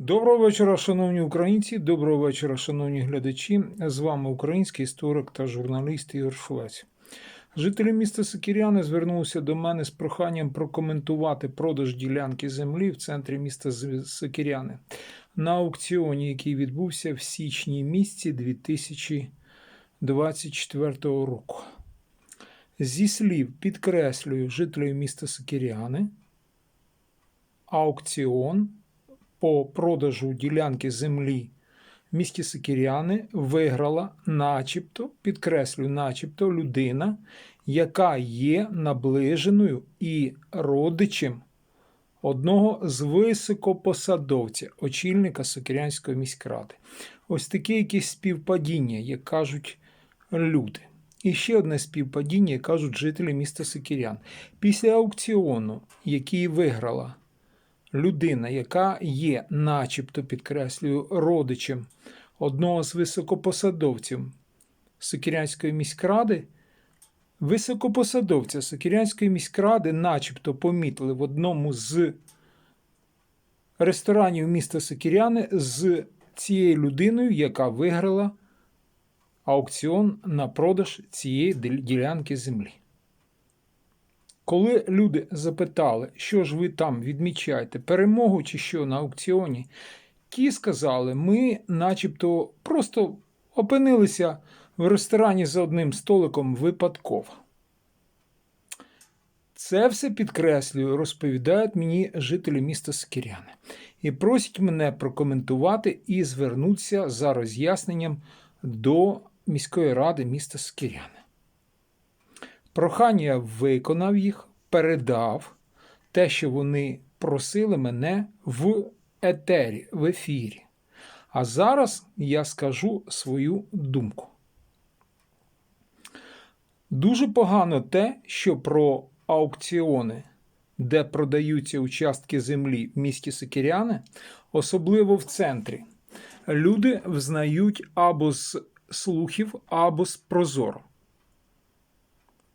Доброго вечора, шановні українці, доброго вечора, шановні глядачі. З вами український історик та журналіст Ігор Швець. Жителі міста Сокіряни звернулися до мене з проханням прокоментувати продаж ділянки землі в центрі міста Сокіряни на аукціоні, який відбувся в січні місяці 2024 року. Зі слів підкреслюю жителів міста Сокіряни, аукціон по продажу ділянки землі в місті Сикіряни виграла, начебто, підкреслюю, начебто людина, яка є наближеною і родичем одного з високопосадовців, очільника Сокирянської міськради. Ось таке якесь співпадіння, як кажуть люди. І ще одне співпадіння, як кажуть жителі міста Сикірян. Після аукціону, який виграла людина, яка є, начебто підкреслюю, родичем одного з високопосадовців Сокірянської міськради, високопосадовця Сокірянської міськради, начебто, помітили в одному з ресторанів міста Сокіряни з цією людиною, яка виграла аукціон на продаж цієї ділянки землі. Коли люди запитали, що ж ви там відмічаєте, перемогу чи що на аукціоні, ті сказали, ми начебто просто опинилися в ресторані за одним столиком випадково. Це все підкреслюю, розповідають мені жителі міста Скіряни. І просять мене прокоментувати і звернутися за роз'ясненням до міської ради міста Скіряни. Прохання виконав їх, передав те, що вони просили мене в етері, в ефірі. А зараз я скажу свою думку. Дуже погано те, що про аукціони, де продаються участки землі в місті Сикіряни, особливо в центрі, люди взнають або з слухів, або з прозоро.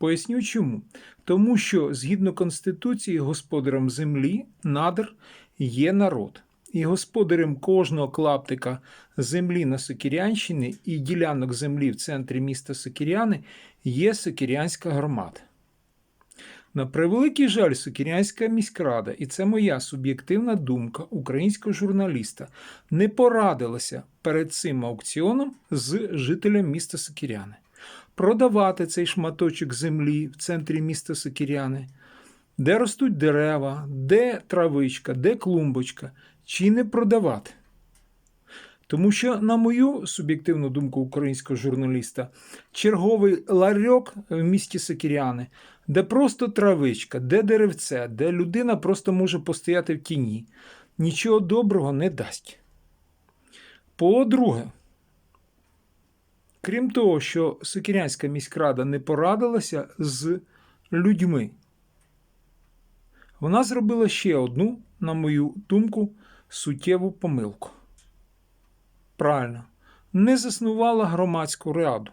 Поясню чому. Тому що згідно Конституції господарем землі, надр є народ. І господарем кожного клаптика землі на Сокірянщині і ділянок землі в центрі міста Сокіряни є Сокірянська громада. На превеликий жаль, Сокірянська міськрада, і це моя суб'єктивна думка українського журналіста, не порадилася перед цим аукціоном з жителем міста Сокіряни продавати цей шматочок землі в центрі міста Сокіряни, де ростуть дерева, де травичка, де клумбочка, чи не продавати. Тому що, на мою суб'єктивну думку українського журналіста, черговий ларьок в місті Сокіряни, де просто травичка, де деревце, де людина просто може постояти в тіні, нічого доброго не дасть. По-друге, Крім того, що Сокірянська міськрада не порадилася з людьми, вона зробила ще одну, на мою думку, суттєву помилку. Правильно, не заснувала громадську раду.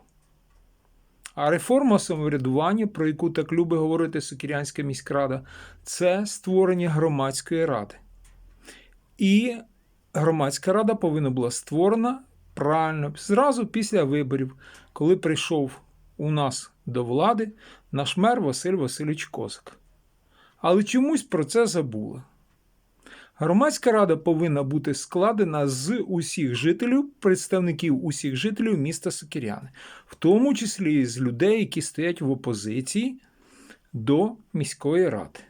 А реформа самоврядування, про яку так любить говорити Сокірянська міськрада, це створення громадської ради. І громадська рада повинна була створена правильно зразу після виборів, коли прийшов у нас до влади наш мер Василь Васильович Козак. Але чомусь про це забули. Громадська рада повинна бути складена з усіх жителів, представників усіх жителів міста Сокіряни, в тому числі з людей, які стоять в опозиції до міської ради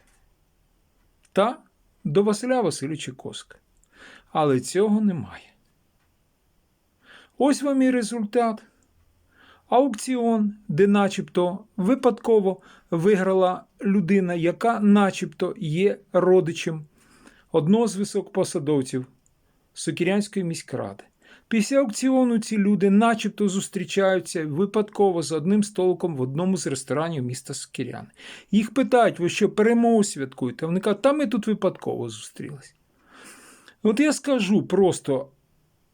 та до Василя Васильовича Коска. Але цього немає. Ось вам і результат. Аукціон, де начебто випадково виграла людина, яка начебто є родичем одного з високопосадовців Сокірянської міськради. Після аукціону ці люди начебто зустрічаються випадково за одним столиком в одному з ресторанів міста Сокіряни. Їх питають, ви що перемогу святкуєте? Вони кажуть, та ми тут випадково зустрілись. От я скажу просто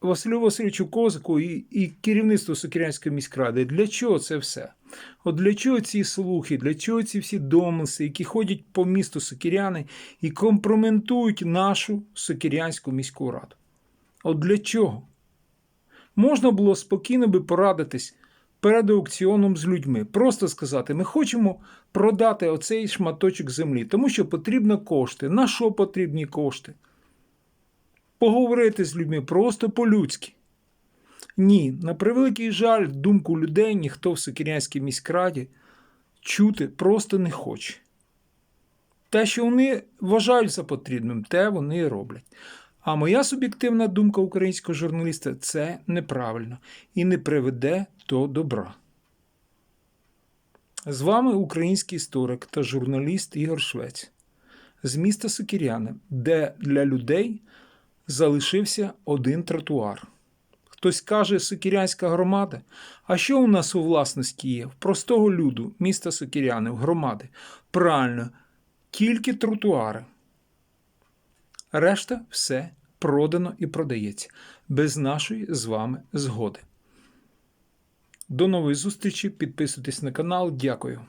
Василю Васильовичу Козаку і, і керівництву Сокирянської міськради. Для чого це все? От для чого ці слухи, для чого ці всі домисли, які ходять по місту Сокиряни і компрометують нашу Сокирянську міську раду? От для чого? Можна було спокійно би порадитись перед аукціоном з людьми. Просто сказати: ми хочемо продати оцей шматочок землі, тому що потрібно кошти. На що потрібні кошти? Поговорити з людьми просто по-людськи. Ні, на превеликий жаль, думку людей ніхто в Сокирянській міськраді чути просто не хоче. Те, що вони вважають за потрібним, те вони і роблять. А моя суб'єктивна думка українського журналіста це неправильно і не приведе до добра. З вами український історик та журналіст Ігор Швець з міста Сокиряни, де для людей залишився один тротуар. Хтось каже Сокирянська громада. А що у нас у власності є? В простого люду, міста Сокиряни, в громади. Правильно, тільки тротуари. Решта все продано і продається без нашої з вами згоди. До нової зустрічі. Підписуйтесь на канал. Дякую.